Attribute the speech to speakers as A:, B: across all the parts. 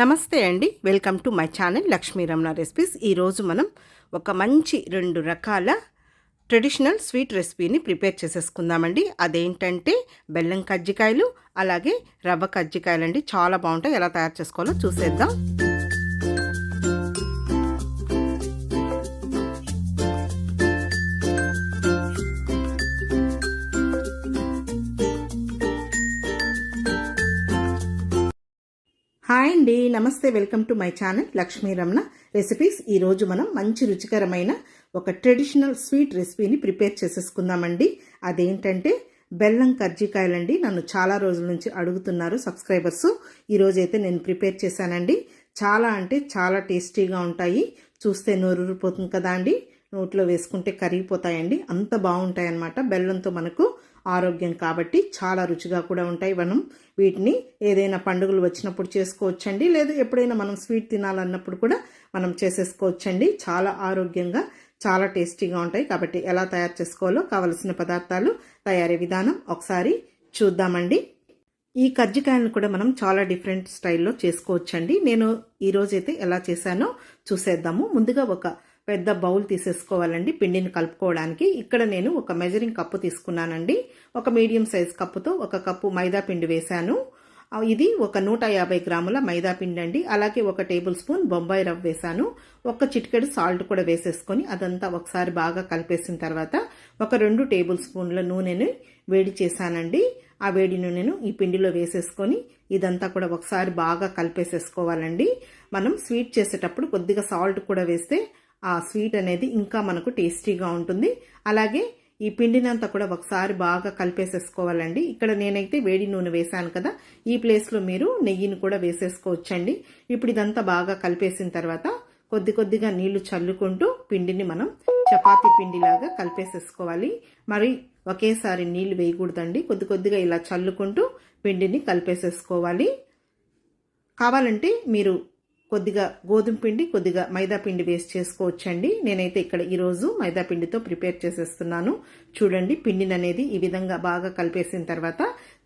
A: నమస్తే అండి. Welcome to my channel Lakshmi Ramana recipes. ఈరోజు మనం ఒక మంచి రెండు రకాల ట్రెడిషనల్ స్వీట్ రెసిపీని ప్రిపేర్ చేసేసుకుందామండి. అదేంటంటే బెల్లం కజ్జికాయలు అలాగే రవ్వ కజ్జికాయలు అండి చాలా బాగుంటాయి. ఎలా తయారు చేసుకోవాలో చూసేద్దాం. హాయ్ అండి నమస్తే welcome to my channel Lakshmi Ramana recipes. ఈరోజు మనం మంచి రుచికరమైన ఒక ట్రెడిషనల్ స్వీట్ రెసిపీని ప్రిపేర్ చేసేసుకుందామండి. అదేంటంటే బెల్లం కర్జీకాయలండి నన్ను చాలా రోజుల నుంచి అడుగుతున్నారు సబ్స్క్రైబర్స్. ఈరోజైతే నేను ప్రిపేర్ చేశానండి. చాలా అంటే చాలా టేస్టీగా ఉంటాయి. చూస్తే నోరూరిపోతుంది కదా అండి. నోట్లో వేసుకుంటే కరిగిపోతాయండి. అంత బాగుంటాయి అన్నమాట బెల్లంతో మనకు ఆరోగ్యం కాబట్టి చాలా రుచిగా కూడా ఉంటాయి. మనం వీటిని ఏదైనా పండుగలు వచ్చినప్పుడు చేసుకోవచ్చండి. లేదా ఎప్పుడైనా మనం స్వీట్ తినాలన్నప్పుడు కూడా మనం చేసేసుకోవచ్చండి. చాలా ఆరోగ్యంగా చాలా టేస్టీగా ఉంటాయి. కాబట్టి ఎలా తయారు చేసుకోవాలో కావలసిన పదార్థాలు తయారీ విధానం ఒకసారి చూద్దామండి. ఈ కజ్జికాయలను కూడా మనం చాలా డిఫరెంట్ స్టైల్లో చేసుకోవచ్చండి. నేను ఈరోజైతే ఎలా చేశానో చూసేద్దాము. ముందుగా ఒక పెద్ద బౌల్ తీసేసుకోవాలండి పిండిని కలుపుకోవడానికి. ఇక్కడ నేను ఒక మెజరింగ్ కప్పు తీసుకున్నానండి. ఒక మీడియం సైజ్ కప్పుతో ఒక కప్పు మైదా పిండి వేశాను. ఇది ఒక నూట యాభై గ్రాముల మైదా పిండి అండి అలాగే ఒక టేబుల్ స్పూన్ బొంబాయి రవ్వ వేశాను. ఒక చిటికెడు సాల్ట్ కూడా వేసేసుకొని అదంతా ఒకసారి బాగా కలిపేసిన తర్వాత ఒక రెండు టేబుల్ స్పూన్ల నూనెని వేడి చేశానండి. ఆ వేడి నూనెను ఈ పిండిలో వేసేసుకొని ఇదంతా కూడా ఒకసారి బాగా కలిపేసేసుకోవాలండి. మనం స్వీట్ చేసేటప్పుడు కొద్దిగా సాల్ట్ కూడా వేస్తే ఆ స్వీట్ అనేది ఇంకా మనకు టేస్టీగా ఉంటుంది. అలాగే ఈ పిండినంతా కూడా ఒకసారి బాగా కలిపేసేసుకోవాలండి. ఇక్కడ నేనైతే వేడి నూనె వేశాను కదా ఈ ప్లేస్లో మీరు నెయ్యిని కూడా వేసేసుకోవచ్చండి. ఇప్పుడు ఇదంతా బాగా కలిపేసిన తర్వాత కొద్ది కొద్దిగా నీళ్ళు చల్లుకుంటూ పిండిని మనం చపాతీ పిండిలాగా కలిపేసేసుకోవాలి. మరి ఒకేసారి నీళ్ళు వేయకూడదండి. కొద్ది కొద్దిగా ఇలా చల్లుకుంటూ పిండిని కలిపేసేసుకోవాలి. కావాలంటే మీరు కొద్దిగా గోధుమ పిండి కొద్దిగా మైదా పిండి వేస్ట్ చేసుకోవచ్చండి. నేనైతే ఇక్కడ ఈరోజు మైదా పిండితో ప్రిపేర్ చేసేస్తున్నాను. చూడండి పిండిని అనేది ఈ విధంగా బాగా కలిపేసిన తర్వాత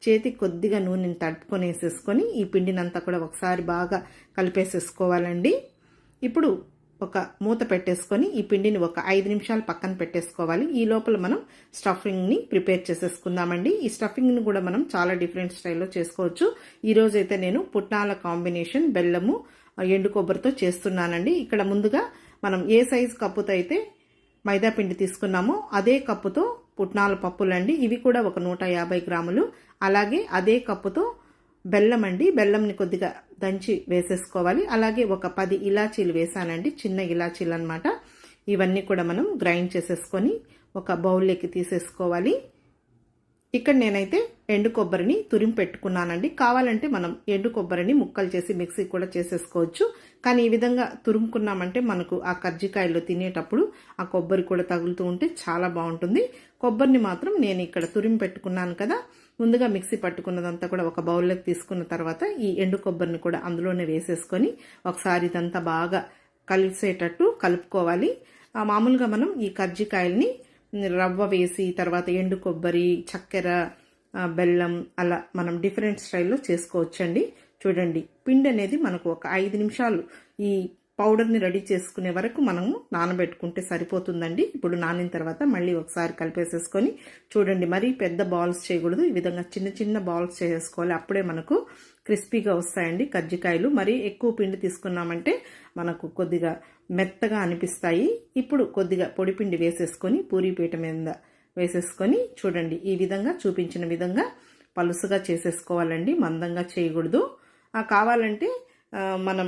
A: చేతి కొద్దిగా నూనెని తడుపుకొని వేసేసుకొని ఈ పిండినంతా కూడా ఒకసారి బాగా కలిపేసేసుకోవాలండి. ఇప్పుడు ఒక మూత పెట్టేసుకొని ఈ పిండిని ఒక ఐదు నిమిషాలు పక్కన పెట్టేసుకోవాలి. ఈ లోపల మనం స్టఫింగ్ని ప్రిపేర్ చేసేసుకుందామండి. ఈ స్టఫింగ్ని కూడా మనం చాలా డిఫరెంట్ స్టైల్లో చేసుకోవచ్చు. ఈరోజైతే నేను పుట్నాల కాంబినేషన్ బెల్లము ఎండు కొబ్బరితో చేస్తున్నానండి. ఇక్కడ ముందుగా మనం ఏ సైజు కప్పుతో అయితే మైదాపిండి తీసుకున్నామో అదే కప్పుతో పుట్నాల పప్పులండి. ఇవి కూడా ఒక నూట యాభై గ్రాములు. అలాగే అదే కప్పుతో బెల్లం అండి. బెల్లంని కొద్దిగా దంచి వేసేసుకోవాలి. అలాగే ఒక పది ఇలాచీలు వేసానండి. చిన్న ఇలాచీలు అనమాట ఇవన్నీ కూడా మనం గ్రైండ్ చేసేసుకొని ఒక బౌల్లోకి తీసేసుకోవాలి. ఇక్కడ నేనైతే ఎండు కొబ్బరిని తురిమి పెట్టుకున్నానండి. కావాలంటే మనం ఎండు కొబ్బరిని ముక్కలు చేసి మిక్సీ కూడా చేసేసుకోవచ్చు. కానీ ఈ విధంగా తురుముకున్నామంటే మనకు ఆ కజ్జికాయలు తినేటప్పుడు ఆ కొబ్బరి కూడా తగులుతూ ఉంటే చాలా బాగుంటుంది. కొబ్బరిని మాత్రం నేను ఇక్కడ తురిమి పెట్టుకున్నాను కదా. ముందుగా మిక్సీ పట్టుకున్నదంతా కూడా ఒక బౌల్లోకి తీసుకున్న తర్వాత ఈ ఎండు కొబ్బరిని కూడా అందులోనే వేసేసుకొని ఒకసారి ఇదంతా బాగా కలిసేటట్టు కలుపుకోవాలి. మామూలుగా మనం ఈ కజ్జికాయల్ని రవ్వ వేసి తర్వాత ఎండు కొబ్బరి చక్కెర బెల్లం అలా మనం డిఫరెంట్ స్టైల్లో చేసుకోవచ్చండి. చూడండి పిండి అనేది మనకు ఒక ఐదు నిమిషాలు ఈ పౌడర్ని రెడీ చేసుకునే వరకు మనము నానబెట్టుకుంటే సరిపోతుందండి. ఇప్పుడు నానిన తర్వాత మళ్ళీ ఒకసారి కలిపేసేసుకొని చూడండి మరీ పెద్ద బాల్స్ చేయకూడదు. ఈ విధంగా చిన్న చిన్న బాల్స్ చేసుకోవాలి. అప్పుడే మనకు క్రిస్పీగా వస్తాయండి కజ్జికాయలు. మరీ ఎక్కువ పిండి తీసుకున్నామంటే మనకు కొద్దిగా మెత్తగా అనిపిస్తాయి. ఇప్పుడు కొద్దిగా పొడిపిండి వేసేసుకొని పూరీపీట మీద వేసేసుకొని చూడండి. ఈ విధంగా చూపించిన విధంగా పలుసుగా చేసేసుకోవాలండి. మందంగా చేయకూడదు. కావాలంటే మనం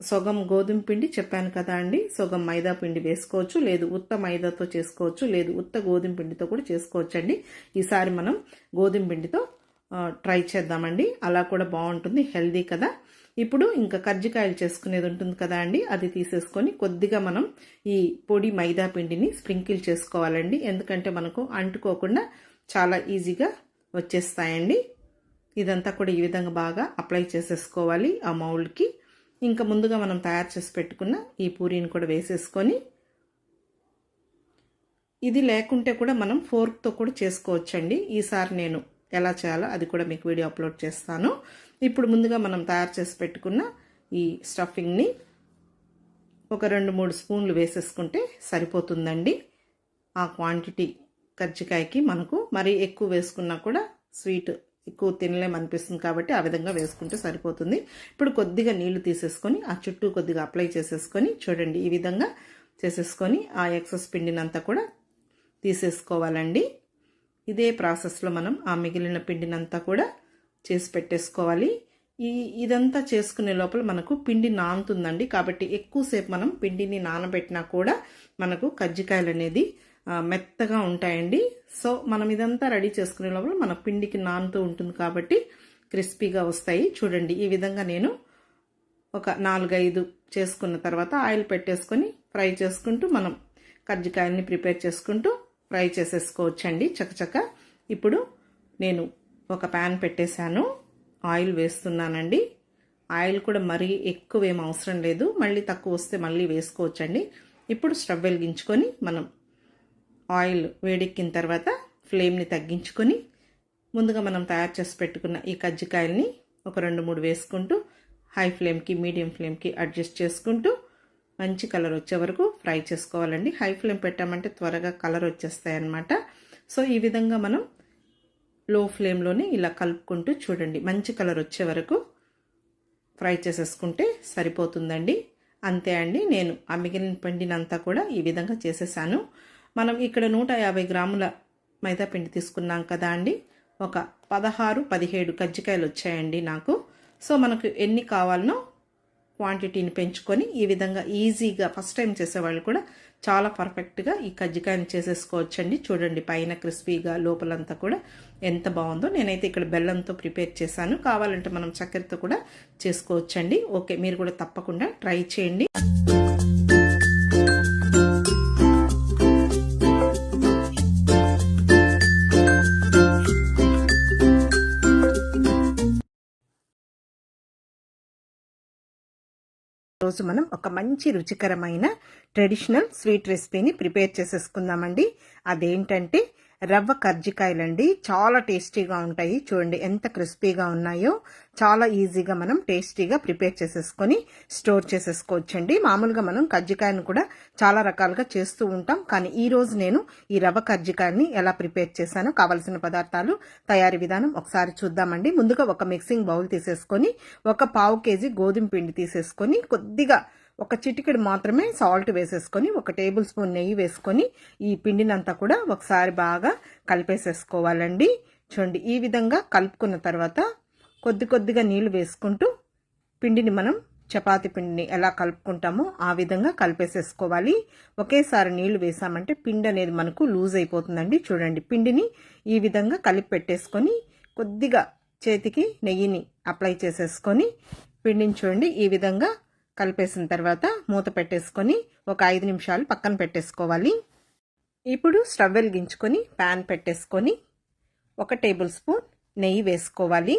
A: సొగం గోధుమ పిండి చెప్పాను కదా అండి. సొగం మైదా పిండి వేసుకోవచ్చు. లేదు ఉత్త మైదాతో చేసుకోవచ్చు. లేదు ఉత్త గోధుమ పిండితో కూడా చేసుకోవచ్చు అండి ఈసారి మనం గోధుమ పిండితో ట్రై చేద్దామండి. అలా కూడా బాగుంటుంది. హెల్దీ కదా. ఇప్పుడు ఇంకా కజ్జికాయలు చేసుకునేది ఉంటుంది కదా అండి. అది తీసేసుకొని కొద్దిగా మనం ఈ పొడి మైదా పిండిని స్ప్రింకిల్ చేసుకోవాలండి. ఎందుకంటే మనకు అంటుకోకుండా చాలా ఈజీగా వచ్చేస్తాయండి. ఇదంతా కూడా ఈ విధంగా బాగా అప్లై చేసేసుకోవాలి ఆ మౌల్డ్కి. ఇంకా ముందుగా మనం తయారు చేసి పెట్టుకున్న ఈ పూరీని కూడా వేసేసుకొని ఇది లేకుంటే కూడా మనం ఫోర్క్తో కూడా చేసుకోవచ్చండి. ఈసారి నేను ఎలా చేయాలో అది కూడా మీకు వీడియో అప్లోడ్ చేస్తాను. ఇప్పుడు ముందుగా మనం తయారు చేసి పెట్టుకున్న ఈ స్టఫింగ్ని ఒక రెండు మూడు స్పూన్లు వేసేసుకుంటే సరిపోతుందండి. ఆ క్వాంటిటీ కజ్జికాయకి మనకు మరీ ఎక్కువ వేసుకున్నా కూడా స్వీట్ ఎక్కువ తినలేమనిపిస్తుంది కాబట్టి ఆ విధంగా వేసుకుంటే సరిపోతుంది. ఇప్పుడు కొద్దిగా నీళ్ళు తీసేసుకొని ఆ చుట్టూ కొద్దిగా అప్లై చేసేసుకొని చూడండి ఈ విధంగా చేసేసుకొని ఆ ఎక్సెస్ పిండినంతా కూడా తీసేసుకోవాలండి. ఇదే ప్రాసెస్లో మనం ఆ మిగిలిన పిండినంతా కూడా చేసి పెట్టేసుకోవాలి. ఈ ఇదంతా చేసుకునే లోపల మనకు పిండి నానుతుందండి. కాబట్టి ఎక్కువసేపు మనం పిండిని నానబెట్టినా కూడా మనకు కజ్జికాయలు అనేది మెత్తగా ఉంటాయండి. సో మనం ఇదంతా రెడీ చేసుకునే లోపల మన పిండికి నానుతూ ఉంటుంది కాబట్టి క్రిస్పీగా వస్తాయి. చూడండి ఈ విధంగా నేను ఒక నాలుగైదు చేసుకున్న తర్వాత ఆయిల్ పెట్టేసుకొని ఫ్రై చేసుకుంటూ మనం కజ్జికాయల్ని ప్రిపేర్ చేసుకుంటూ ఫ్రై చేసేసుకోవచ్చండి. చకచక. ఇప్పుడు నేను ఒక ప్యాన్ పెట్టేశాను. ఆయిల్ వేస్తున్నానండి. ఆయిల్ కూడా మరీ ఎక్కువ ఏం అవసరం లేదు. మళ్ళీ తక్కువ వస్తే మళ్ళీ వేసుకోవచ్చండి. ఇప్పుడు స్టవ్ వెలిగించుకొని మనం ఆయిల్ వేడెక్కిన తర్వాత ఫ్లేమ్ని తగ్గించుకొని ముందుగా మనం తయారు చేసి పెట్టుకున్న ఈ కజ్జికాయల్ని ఒక రెండు మూడు వేసుకుంటూ హై ఫ్లేమ్కి మీడియం ఫ్లేమ్కి అడ్జస్ట్ చేసుకుంటూ మంచి కలర్ వచ్చే వరకు ఫ్రై చేసుకోవాలండి. హై ఫ్లేమ్ పెట్టామంటే త్వరగా కలర్ వచ్చేస్తాయి అన్నమాట సో ఈ విధంగా మనం లో ఫ్లేమ్లోనే ఇలా కలుపుకుంటూ చూడండి. మంచి కలర్ వచ్చే వరకు ఫ్రై చేసేసుకుంటే సరిపోతుందండి. అంతే అండి. నేను ఆ మిగిలిన పిండినంతా కూడా ఈ విధంగా చేసేసాను. మనం ఇక్కడ నూట యాభై గ్రాముల మైదా పిండి తీసుకున్నాం కదా అండి. ఒక పదహారు పదిహేడు కజ్జికాయలు వచ్చాయండి నాకు. సో మనకు ఎన్ని కావాలనో క్వాంటిటీని పెంచుకొని ఈ విధంగా ఈజీగా ఫస్ట్ టైం చేసేవాళ్ళు కూడా చాలా పర్ఫెక్ట్గా ఈ కజ్జికాయని చేసేసుకోవచ్చండి. చూడండి పైన క్రిస్పీగా లోపలంతా కూడా ఎంత బాగుందో. నేనైతే ఇక్కడ బెల్లంతో ప్రిపేర్ చేశాను. కావాలంటే మనం చక్కెరతో కూడా చేసుకోవచ్చండి. ఓకే మీరు కూడా తప్పకుండా ట్రై చేయండి. రోజు మనం ఒక మంచి రుచికరమైన ట్రెడిషనల్ స్వీట్ రెసిపీని ప్రిపేర్ చేసేసుకుందామండి. అదేంటంటే రవ్వ కర్జికాయలండి. చాలా టేస్టీగా ఉంటాయి. చూడండి ఎంత క్రిస్పీగా ఉన్నాయో. చాలా ఈజీగా మనం టేస్టీగా ప్రిపేర్ చేసేసుకొని స్టోర్ చేసేసుకోవచ్చండి. మామూలుగా మనం కజ్జికాయను కూడా చాలా రకాలుగా చేస్తూ ఉంటాం. కానీ ఈరోజు నేను ఈ రవ్వ కజ్జికాయని ఎలా ప్రిపేర్ చేశానో కావలసిన పదార్థాలు తయారీ విధానం ఒకసారి చూద్దామండి. ముందుగా ఒక మిక్సింగ్ బౌల్ తీసేసుకొని ఒక పావు కేజీ గోధుమ పిండి తీసేసుకొని కొద్దిగా ఒక చిటికెడు మాత్రమే సాల్ట్ వేసేసుకొని ఒక టేబుల్ స్పూన్ నెయ్యి వేసుకొని ఈ పిండినంతా కూడా ఒకసారి బాగా కలిపేసేసుకోవాలండి. చూడండి ఈ విధంగా కలుపుకున్న తర్వాత కొద్ది కొద్దిగా నీళ్ళు వేసుకుంటూ పిండిని మనం చపాతి పిండిని ఎలా కలుపుకుంటామో ఆ విధంగా కలిపేసేసుకోవాలి. ఒకేసారి నీళ్ళు వేసామంటే పిండి అనేది మనకు లూజ్ అయిపోతుందండి. చూడండి పిండిని ఈ విధంగా కలిపి పెట్టేసుకొని కొద్దిగా చేతికి నెయ్యిని అప్లై చేసేసుకొని పిండిని చూడండి ఈ విధంగా కలిపేసిన తర్వాత మూత పెట్టేసుకొని ఒక ఐదు నిమిషాలు పక్కన పెట్టేసుకోవాలి. ఇప్పుడు స్టవ్ వెలిగించుకొని ప్యాన్ పెట్టేసుకొని ఒక టేబుల్ స్పూన్ నెయ్యి వేసుకోవాలి.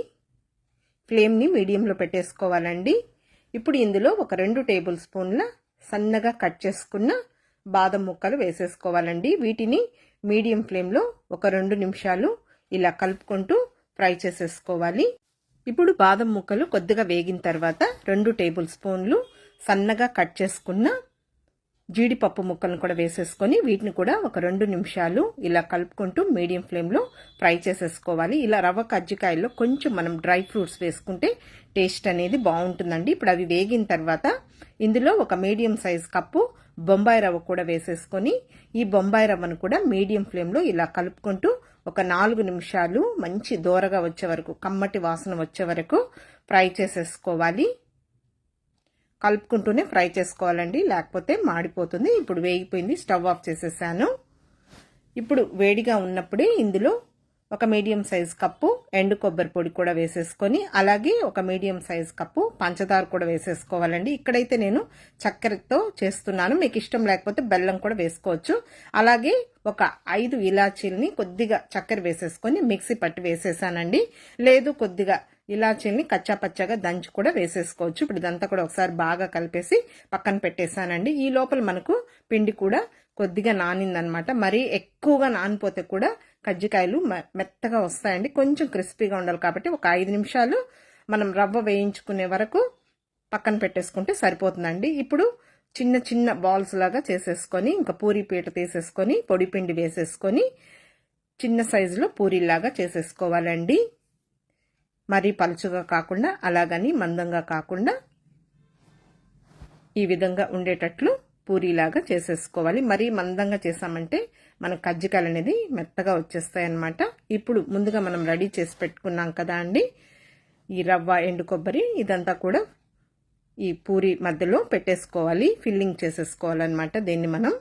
A: ఫ్లేమ్ని మీడియంలో పెట్టేసుకోవాలండి. ఇప్పుడు ఇందులో ఒక రెండు టేబుల్ స్పూన్ల సన్నగా కట్ చేసుకున్న బాదం ముక్కలు వేసేసుకోవాలండి. వీటిని మీడియం ఫ్లేమ్లో ఒక రెండు నిమిషాలు ఇలా కలుపుకుంటూ ఫ్రై చేసేసుకోవాలి. ఇప్పుడు బాదం ముక్కలు కొద్దిగా వేగిన తర్వాత రెండు టేబుల్ స్పూన్లు సన్నగా కట్ చేసుకున్న జీడిపప్పు ముక్కలను కూడా వేసేసుకొని వీటిని కూడా ఒక రెండు నిమిషాలు ఇలా కలుపుకుంటూ మీడియం ఫ్లేమ్లో ఫ్రై చేసేసుకోవాలి. ఇలా రవ్వ కజ్జికాయల్లో కొంచెం మనం డ్రై ఫ్రూట్స్ వేసుకుంటే టేస్ట్ అనేది బాగుంటుందండి. ఇప్పుడు అవి వేగిన తర్వాత ఇందులో ఒక మీడియం సైజ్ కప్పు బొంబాయి రవ్వ కూడా వేసేసుకొని ఈ బొంబాయి రవ్వను కూడా మీడియం ఫ్లేమ్లో ఇలా కలుపుకుంటూ ఒక నాలుగు నిమిషాలు మంచి దూరగా వచ్చే వరకు కమ్మటి వాసన వచ్చే వరకు ఫ్రై చేసేసుకోవాలి. కలుపుకుంటూనే ఫ్రై చేసుకోవాలండి లేకపోతే మాడిపోతుంది. ఇప్పుడు వేగిపోయింది స్టవ్ ఆఫ్ చేసేసాను. ఇప్పుడు వేడిగా ఉన్నప్పుడే ఇందులో ఒక మీడియం సైజ్ కప్పు ఎండు కొబ్బరి పొడి కూడా వేసేసుకొని అలాగే ఒక మీడియం సైజ్ కప్పు పంచదార కూడా వేసేసుకోవాలండి. ఇక్కడైతే నేను చక్కెరతో చేస్తున్నాను. మీకు ఇష్టం లేకపోతే బెల్లం కూడా వేసుకోవచ్చు. అలాగే ఒక ఐదు ఇలాచీల్ని కొద్దిగా చక్కెర వేసేసుకొని మిక్సీ పట్టి వేసేసానండి. లేదు కొద్దిగా ఇలాచీల్ని కచ్చాపచ్చాగా దంచి కూడా వేసేసుకోవచ్చు. ఇప్పుడు ఇదంతా కూడా ఒకసారి బాగా కలిపేసి పక్కన పెట్టేశానండి ఈ లోపల మనకు పిండి కూడా కొద్దిగా నానిందనమాట. మరీ ఎక్కువగా నానిపోతే కూడా కజ్జికాయలు మెత్తగా వస్తాయండి. కొంచెం క్రిస్పీగా ఉండాలి కాబట్టి ఒక ఐదు నిమిషాలు మనం రవ్వ వేయించుకునే వరకు పక్కన పెట్టేసుకుంటే సరిపోతుందండి. ఇప్పుడు చిన్న చిన్న బాల్స్ లాగా చేసేసుకొని ఇంకా పూరి పీట తీసేసుకొని పొడి పిండి వేసేసుకొని చిన్న సైజులో పూరీలాగా చేసేసుకోవాలండి. మరీ పలుచుగా కాకుండా అలాగని మందంగా కాకుండా ఈ విధంగా ఉండేటట్లు పూరీలాగా చేసేసుకోవాలి. మరీ మందంగా చేసామంటే మన కజ్జికాయలు అనేది మెత్తగా వచ్చేస్తాయి అన్నమాట ఇప్పుడు ముందుగా మనం రెడీ చేసి పెట్టుకున్నాం కదా అండి. ఈ రవ్వ ఎండు కొబ్బరి ఇదంతా కూడా ఈ పూరి మధ్యలో పెట్టేసుకోవాలి ఫిల్లింగ్ చేసేసుకోవాలన్నమాట దీన్ని మనం.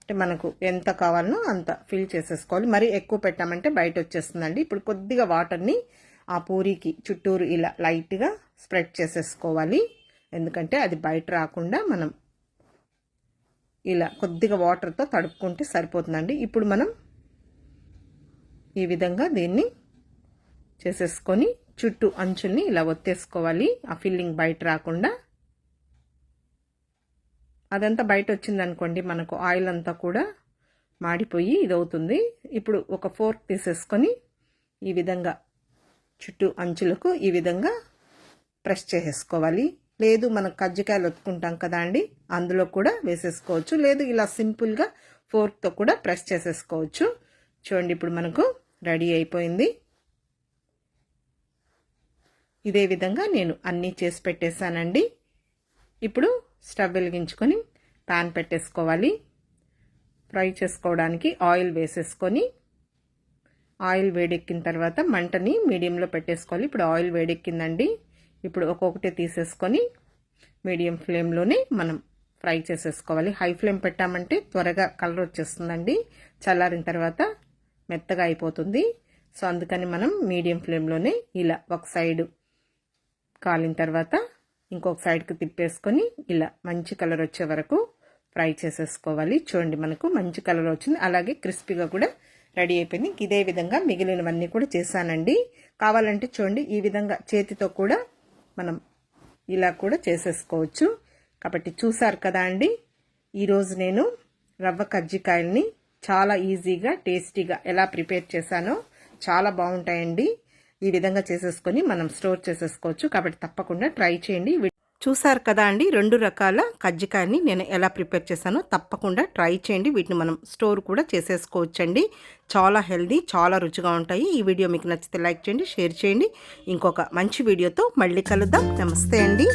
A: అంటే మనకు ఎంత కావాలనో అంత ఫిల్ చేసేసుకోవాలి. మరీ ఎక్కువ పెట్టామంటే బయట వచ్చేస్తుందండి. ఇప్పుడు కొద్దిగా వాటర్ని ఆ పూరికి చుట్టూరు ఇలా లైట్గా స్ప్రెడ్ చేసేసుకోవాలి. ఎందుకంటే అది బయట రాకుండా మనం ఇలా కొద్దిగా వాటర్తో తడుపుకుంటే సరిపోతుందండి. ఇప్పుడు మనం ఈ విధంగా దీన్ని చేసేసుకొని చుట్టూ అంచుల్ని ఇలా ఒత్తేసుకోవాలి. ఆ ఫిల్లింగ్ బయట రాకుండా. అదంతా బయట వచ్చిందనుకోండి మనకు ఆయిల్ అంతా కూడా మాడిపోయి ఇదవుతుంది. ఇప్పుడు ఒక ఫోర్క్ తీసేసుకొని ఈ విధంగా చుట్టూ అంచులకు ఈ విధంగా ప్రెస్ చేసేసుకోవాలి. లేదు మనం కజ్జికాయలు ఒత్తుకుంటాం కదా అండి అందులో కూడా వేసేసుకోవచ్చు. లేదు ఇలా సింపుల్గా ఫోర్క్తో కూడా ప్రెస్ చేసేసుకోవచ్చు. చూడండి ఇప్పుడు మనకు రెడీ అయిపోయింది. ఇదే విధంగా నేను అన్నీ చేసి పెట్టేశానండి. ఇప్పుడు స్టవ్ వెలిగించుకొని ప్యాన్ పెట్టేసుకోవాలి. ఫ్రై చేసుకోవడానికి ఆయిల్ వేసేసుకొని ఆయిల్ వేడెక్కిన తర్వాత మంటని మీడియంలో పెట్టేసుకోవాలి. ఇప్పుడు ఆయిల్ వేడెక్కిందండి. ఇప్పుడు ఒక్కొక్కటి తీసేసుకొని మీడియం ఫ్లేమ్లోనే మనం ఫ్రై చేసేసుకోవాలి. హై ఫ్లేమ్ పెట్టామంటే త్వరగా కలర్ వచ్చేస్తుందండి. చల్లారిన తర్వాత మెత్తగా అయిపోతుంది. సో అందుకని మనం మీడియం ఫ్లేమ్లోనే ఇలా ఒక సైడు కాలిన తర్వాత ఇంకొక సైడ్కి తిప్పేసుకొని ఇలా మంచి కలర్ వచ్చే వరకు ఫ్రై చేసేసుకోవాలి. చూడండి మనకు మంచి కలర్ వచ్చింది. అలాగే క్రిస్పీగా కూడా రెడీ అయిపోయింది. ఇదే విధంగా మిగిలినవన్నీ కూడా చేశానండి. కావాలంటే చూడండి ఈ విధంగా చేతితో కూడా మనం ఇలా కూడా చేసేసుకోవచ్చు. కాబట్టి చూసారు కదా అండి ఈరోజు నేను రవ్వ కజ్జికాయల్ని చాలా ఈజీగా టేస్టీగా ఎలా ప్రిపేర్ చేశానో చాలా బాగుంటాయండి. ఈ విధంగా చేసేసుకొని మనం స్టోర్ చేసేసుకోవచ్చు. కాబట్టి తప్పకుండా ట్రై చేయండి. చూసారు కదా అండి రెండు రకాల కజ్జికాయని నేను ఎలా ప్రిపేర్ చేశానో తప్పకుండా ట్రై చేయండి. వీటిని మనం స్టోర్ కూడా చేసేసుకోవచ్చండి. చాలా హెల్దీ చాలా రుచిగా ఉంటాయి. ఈ వీడియో మీకు నచ్చితే లైక్ చేయండి షేర్ చేయండి. ఇంకొక మంచి వీడియోతో మళ్ళీ కలుద్దాం. నమస్తే అండి.